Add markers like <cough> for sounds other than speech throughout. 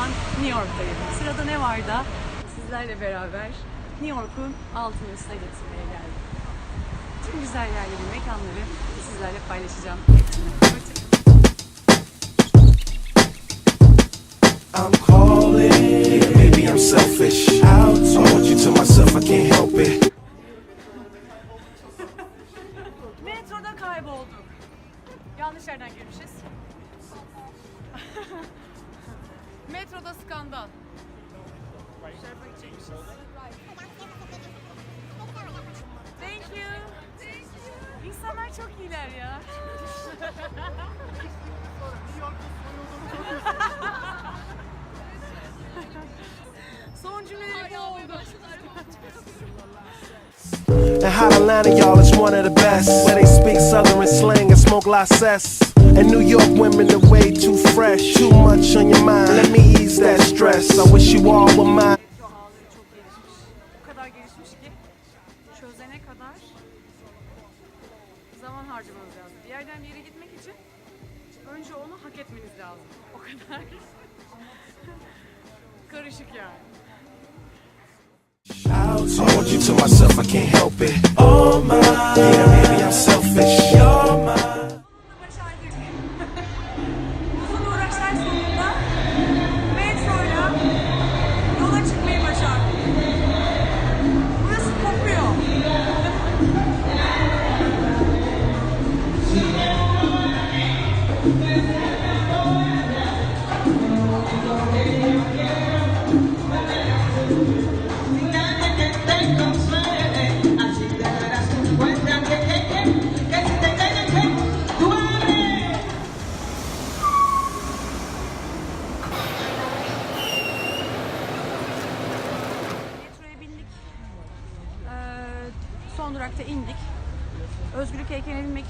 an New York'tayım. Sırada ne var da sizlerle beraber New York'un altın üstüne getirmeye geldim. Tüm güzel yerleri, mekanları sizlerle paylaşacağım. Hoşçakalın. I'm calling. Maybe I'm selfish. Out. I want you to myself. I can't help it. <laughs> Metroda kaybolduk. Yanlış yerden girmişiz. <laughs> Metroda skandal. Thank you. İnsanlar çok iyiler ya. Son cümleleri oldu. And hot Atlanta, y'all, is one of the best. Where they speak Southern slang and smoke cess. And New York women are way too fresh. Too much on your mind. Let me ease that stress. I wish you all were mine. Şu ağları çok gelişmiş. O kadar gelişmiş ki çözene kadar zaman harcamanız lazım. Bir yerden bir yere gitmek için önce onu hak etmeniz lazım. O kadar <laughs> karışık yani. I want you to myself. I can't help it. All mine. Yeah, maybe I'm selfish.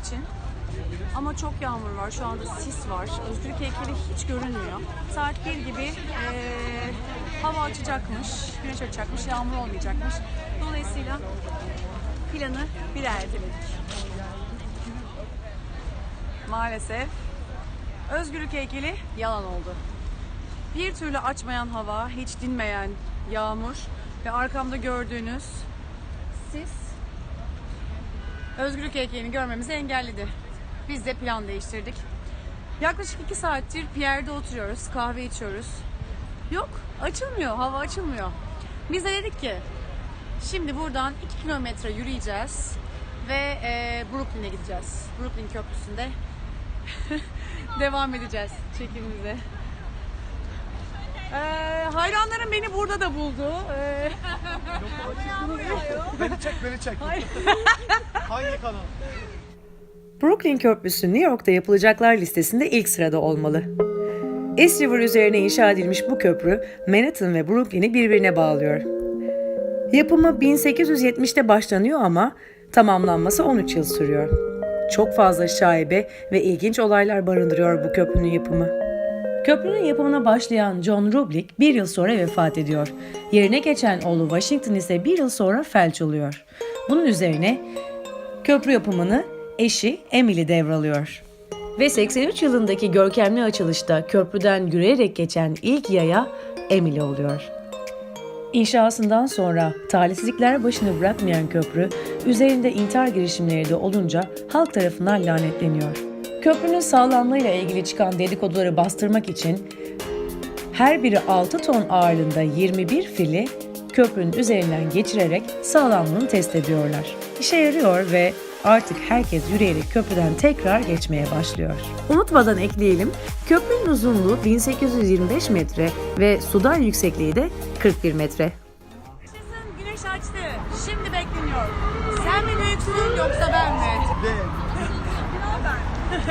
İçin. Ama çok yağmur var. Şu anda sis var. Özgürlük heykeli hiç görünmüyor. Saat 1 gibi ee, hava açacakmış. Güneş açacakmış. Yağmur olmayacakmış. Dolayısıyla planı bir erteledik. Maalesef Özgürlük heykeli yalan oldu. Bir türlü açmayan hava, hiç dinmeyen yağmur ve arkamda gördüğünüz sis Özgürlük heykelini görmemizi engelledi. Biz de plan değiştirdik. Yaklaşık iki saattir Pierre'de oturuyoruz, kahve içiyoruz. Yok, açılmıyor, hava açılmıyor. Biz de dedik ki, şimdi buradan 2 kilometre yürüyeceğiz ve e, Brooklyn'e gideceğiz. Brooklyn Köprüsü'nde <laughs> devam edeceğiz çekimimize. Ee, hayranlarım beni burada da buldu. Ee, Beni çek, beni çek. <laughs> Hangi kanal? Brooklyn Köprüsü New York'ta yapılacaklar listesinde ilk sırada olmalı. East River üzerine inşa edilmiş bu köprü Manhattan ve Brooklyn'i birbirine bağlıyor. Yapımı 1870'te başlanıyor ama tamamlanması 13 yıl sürüyor. Çok fazla şaibe ve ilginç olaylar barındırıyor bu köprünün yapımı. Köprünün yapımına başlayan John Rublik bir yıl sonra vefat ediyor. Yerine geçen oğlu Washington ise bir yıl sonra felç oluyor. Bunun üzerine köprü yapımını eşi Emily devralıyor. Ve 83 yılındaki görkemli açılışta köprüden yürüyerek geçen ilk yaya Emily oluyor. İnşasından sonra talihsizlikler başını bırakmayan köprü, üzerinde intihar girişimleri de olunca halk tarafından lanetleniyor. Köprünün sağlamlığıyla ilgili çıkan dedikoduları bastırmak için her biri 6 ton ağırlığında 21 fili köprünün üzerinden geçirerek sağlamlığını test ediyorlar. İşe yarıyor ve artık herkes yürüyerek köprüden tekrar geçmeye başlıyor. Unutmadan ekleyelim, köprünün uzunluğu 1825 metre ve sudan yüksekliği de 41 metre. Güneş açtı. Şimdi bekleniyor. Sen mi büyüksün yoksa ben mi? De- Köprünün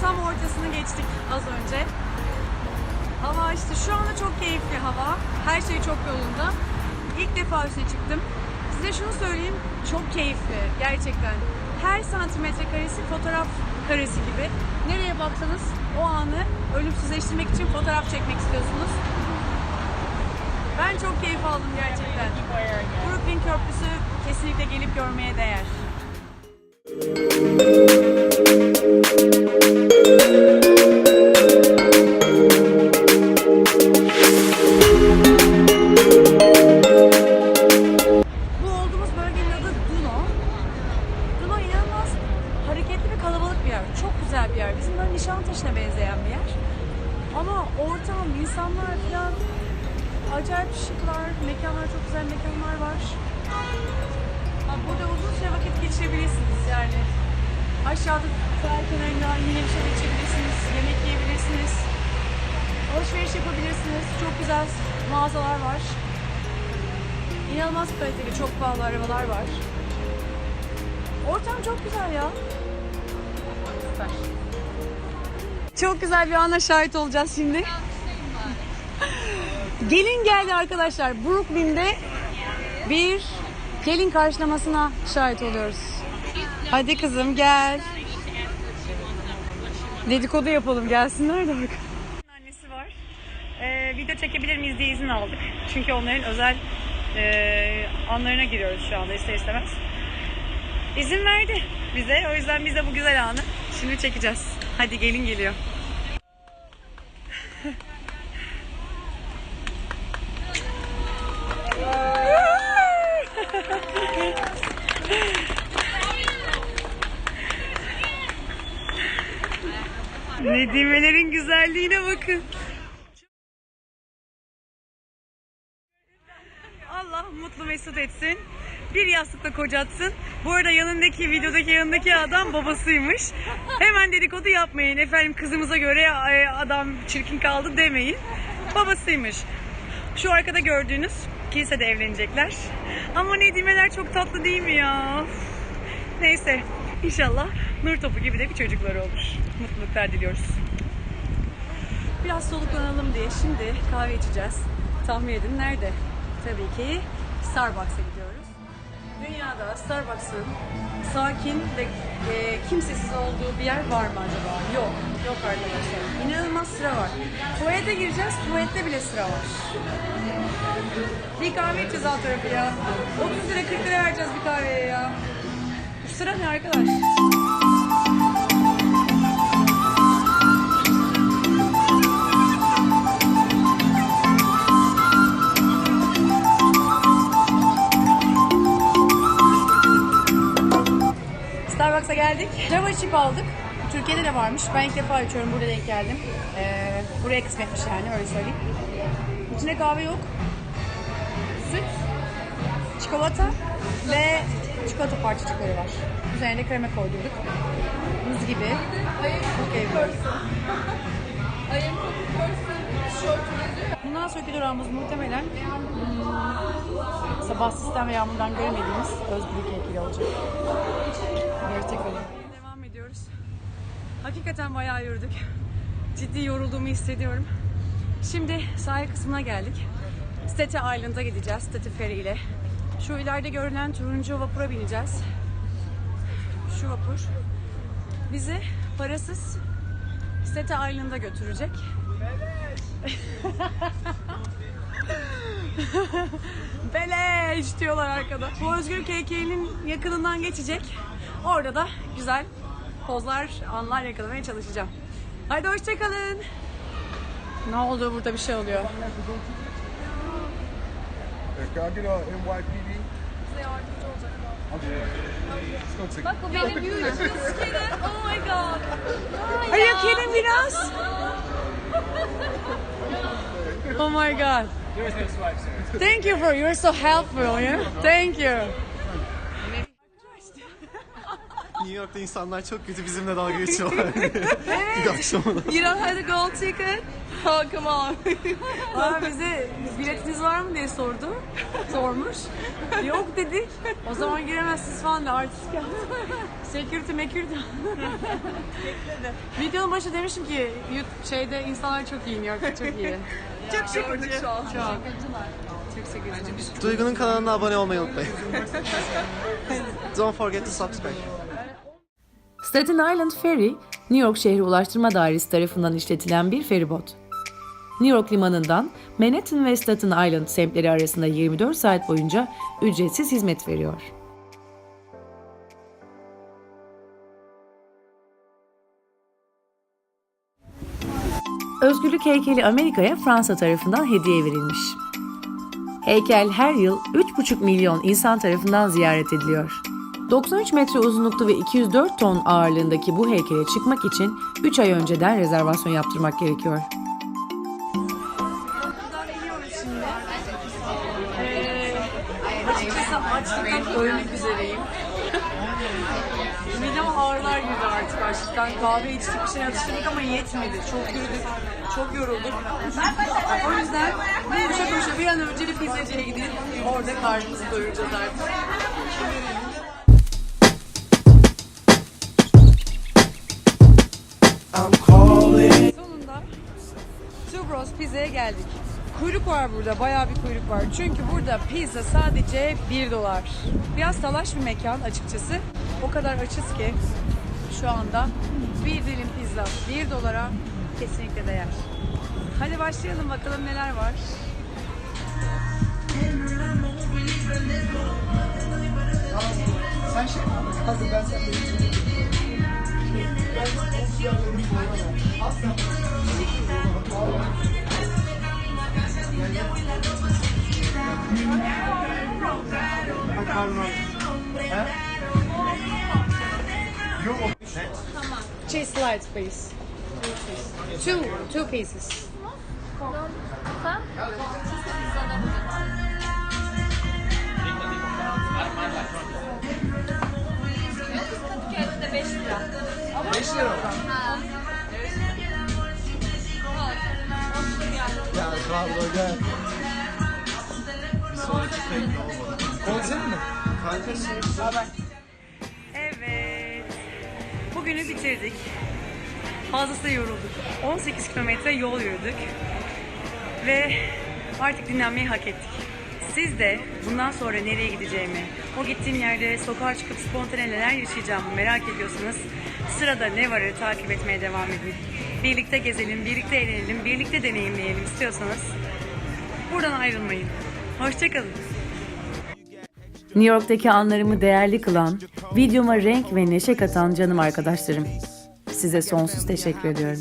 tam ortasını geçtik az önce. Hava açtı. Şu anda çok keyifli hava. Her şey çok yolunda. İlk defa üstüne çıktım. Size şunu söyleyeyim. Çok keyifli. Gerçekten. Her santimetre karesi fotoğraf karesi gibi. Nereye baksanız o anı ölümsüzleştirmek için fotoğraf çekmek istiyorsunuz. Ben çok keyif aldım gerçekten. Brooklyn Köprüsü kesinlikle gelip görmeye değer. Bu Aşağıda sahil kenarında yine bir şey içebilirsiniz, yemek yiyebilirsiniz. Alışveriş yapabilirsiniz. Çok güzel mağazalar var. İnanılmaz kaliteli, çok pahalı arabalar var. Ortam çok güzel ya. Süper. Çok güzel bir ana şahit olacağız şimdi. <laughs> Gelin geldi arkadaşlar. Brooklyn'de bir gelin karşılamasına şahit oluyoruz. Hadi kızım gel. Dedikodu yapalım gelsinler de bak. Annesi var. Ee, video çekebilir miyiz diye izin aldık. Çünkü onların özel e, anlarına giriyoruz şu anda ister istemez. İzin verdi bize. O yüzden biz de bu güzel anı şimdi çekeceğiz. Hadi gelin geliyor. Güzelliğine bakın. Allah mutlu mesut etsin. Bir yastıkla kocatsın. Bu arada yanındaki videodaki yanındaki adam babasıymış. Hemen dedikodu yapmayın. Efendim kızımıza göre e, adam çirkin kaldı demeyin. Babasıymış. Şu arkada gördüğünüz kilisede evlenecekler. Ama Nedimeler çok tatlı değil mi ya? Neyse inşallah nur topu gibi de bir çocukları olur. Mutluluklar diliyoruz. Biraz soluklanalım diye şimdi kahve içeceğiz. Tahmin edin nerede? Tabii ki Starbucks'a gidiyoruz. Dünyada Starbucks'ın sakin ve e, kimsesiz olduğu bir yer var mı acaba? Yok. Yok arkadaşlar. İnanılmaz sıra var. Tuvalete gireceğiz. Tuvalette bile sıra var. Bir kahve içeceğiz alt tarafı ya. 30 lira 40 lira vereceğiz bir kahveye ya. Bu sıra ne arkadaş? Starbucks'a geldik. Java chip aldık. Türkiye'de de varmış. Ben ilk defa içiyorum. Burada denk geldim. Ee, buraya kısmetmiş yani öyle söyleyeyim. İçinde kahve yok. Süt, çikolata ve çikolata parçacıkları var. Üzerine krema koydurduk. Buz gibi. Keyifli. Bundan sonraki durağımız muhtemelen hmm, sabah sistem ve yağmurdan göremediğimiz özgürlük heykeli olacak. Hakikaten bayağı yürüdük. Ciddi yorulduğumu hissediyorum. Şimdi sahil kısmına geldik. Staten Island'a gideceğiz Staten Ferry ile. Şu ileride görünen turuncu vapura bineceğiz. Şu vapur bizi parasız Staten Island'a götürecek. <laughs> Beleş diyorlar arkada. Bu Özgürlük heykelinin yakınından geçecek. Orada da güzel pozlar, anlar yakalamaya çalışacağım. Haydi hoşçakalın. Ne oldu burada bir şey oluyor. Bak o benim Oh my god. Are you kidding with us? Oh my god. Thank you for you're so helpful, yeah? Thank you. New York'ta insanlar çok kötü bizimle dalga <laughs> geçiyorlar. <laughs> Bir akşamına. You don't have the gold ticket? <laughs> Oh come on. Aa, bize biletiniz var mı diye sordu. Sormuş. Yok dedik. O zaman giremezsiniz falan da artist geldi. Security mekürtü. Videonun başında demişim ki yurt- şeyde insanlar çok iyi New York'ta çok iyi. çok an. Çok. Çok şık. Duygu'nun kanalına abone olmayı unutmayın. Don't forget to subscribe. Staten Island Ferry, New York Şehri Ulaştırma Dairesi tarafından işletilen bir feribot. New York limanından Manhattan ve Staten Island semtleri arasında 24 saat boyunca ücretsiz hizmet veriyor. Özgürlük heykeli Amerika'ya Fransa tarafından hediye verilmiş. Heykel her yıl 3,5 milyon insan tarafından ziyaret ediliyor. 93 metre uzunlukta ve 204 ton ağırlığındaki bu heykele çıkmak için 3 ay önceden rezervasyon yaptırmak gerekiyor. Ee, açıkçası açlıktan ölmek üzereyim. Artık açlıktan. Kahve içtik, bir şey atıştırdık ama yetmedi. Çok yürüdük, çok yorulduk. o yüzden koşa koşa bir an önce bir pizzacıya gidip orada karnımızı doyuracağız artık. Sonunda Two Bros Pizza'ya geldik. Kuyruk var burada, bayağı bir kuyruk var. Çünkü burada pizza sadece 1 dolar. Biraz salaş bir mekan açıkçası. O kadar açız ki şu anda bir dilim pizza 1 dolara kesinlikle değer. Hadi başlayalım bakalım neler var. Cheese slides please. Two, two pieces. Gel Karlo gel. Sonraki pek olmadı. Konser mi? Kanka şey. Evet. Bugünü bitirdik. Fazlası yorulduk. 18 kilometre yol yürüdük. Ve artık dinlenmeyi hak ettik. Siz de bundan sonra nereye gideceğimi, o gittiğim yerde sokağa çıkıp spontane neler yaşayacağımı merak ediyorsanız sırada ne varı takip etmeye devam edin. Birlikte gezelim, birlikte eğlenelim, birlikte deneyimleyelim istiyorsanız buradan ayrılmayın. Hoşçakalın. New York'taki anlarımı değerli kılan, videoma renk ve neşe katan canım arkadaşlarım. Size sonsuz teşekkür ediyorum.